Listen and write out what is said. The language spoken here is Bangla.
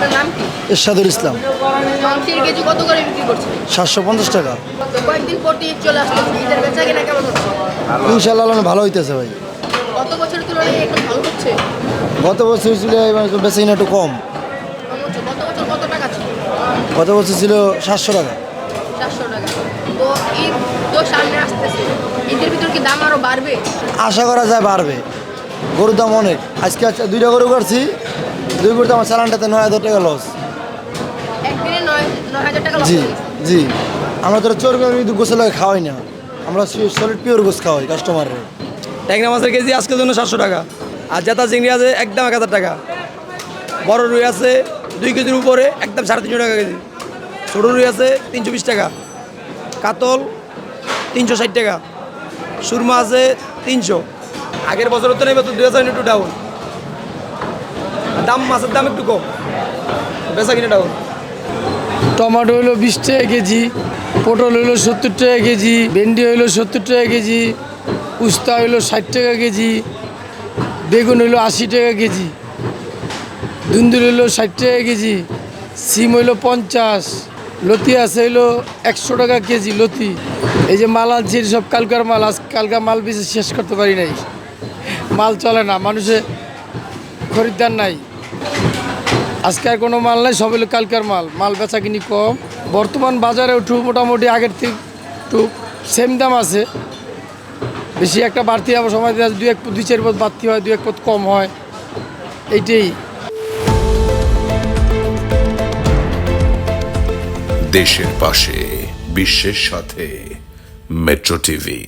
আপনার নাম কি? এরশাদুল ইসলাম। মাংসের কেজি কত করে বিক্রি করছেন? সাতশো পঞ্চাশ টাকা। তো কয়েকদিন পর ঈদ চলে আসছে ঈদের বেচা কিনা কেমন হচ্ছে? ইনশাল্লাহ ভালো হইতেছে ভাই। গত বছরের তুলনায় একটু ভালো হচ্ছে? গত বছর ছিল এবার বেশি না একটু কম। গত বছর কত টাকা ছিল? গত বছর ছিল সাতশো টাকা। চারশো টাকা। তো ঈদ তো সামনে আসতেছে। ঈদের ভিতর কি দাম আরও বাড়বে? আশা করা যায় বাড়বে। গরুর দাম অনেক। আজকে দুইটা গরু করছি দুই গরুতে আমার চালানটাতে নয় হাজার টাকা লস জি জি। আমরা তো চর্বি আমি কিন্তু গোসল লাগে খাওয়াই না। আমরা সলিড পিওর গোস খাওয়াই কাস্টমারের ট্যাংরা মাছের কেজি আজকের জন্য সাতশো টাকা। আর জেতা চিংড়ি আছে একদম এক হাজার টাকা। বড় রুই আছে দুই কেজির উপরে একদম সাড়ে তিনশো টাকা কেজি। ছোটো রুই আছে তিনশো বিশ টাকা। কাতল তিনশো ষাট টাকা। সুরমা আছে তিনশো। আগের বছরের তো নেই তো দুই হাজার একটু ডাউন দাম, মাছের দাম একটু কম। বেচা কিনে ডাউন টমেটো হইল বিশ টাকা কেজি, পটল হইল সত্তর টাকা কেজি, ভেন্ডি হইল সত্তর টাকা কেজি, উস্তা হইল ষাট টাকা কেজি, বেগুন হইল আশি টাকা কেজি, দুন্দুল হইল ষাট টাকা কেজি, সিম হইল পঞ্চাশ, লতি আছে হইল একশো টাকা কেজি লতি। এই যে মাল আনছি সব কালকার মাল, আজ কালকার মাল বেশি শেষ করতে পারি নাই। মাল চলে না, মানুষে খরিদ্দার নাই। আজকে আর কোনো মাল নাই সবই কালকার মাল। মাল বেচা কিনি কম। বর্তমান বাজারে একটু মোটামুটি আগের থেকে একটু সেম দাম আছে। বেশি একটা বাড়তি আবার সময় দুই এক দুই চার পথ বাড়তি হয়, দুই এক পথ কম হয়। এইটাই। দেশের পাশে, বিশ্বের সাথে, মেট্রো টিভি।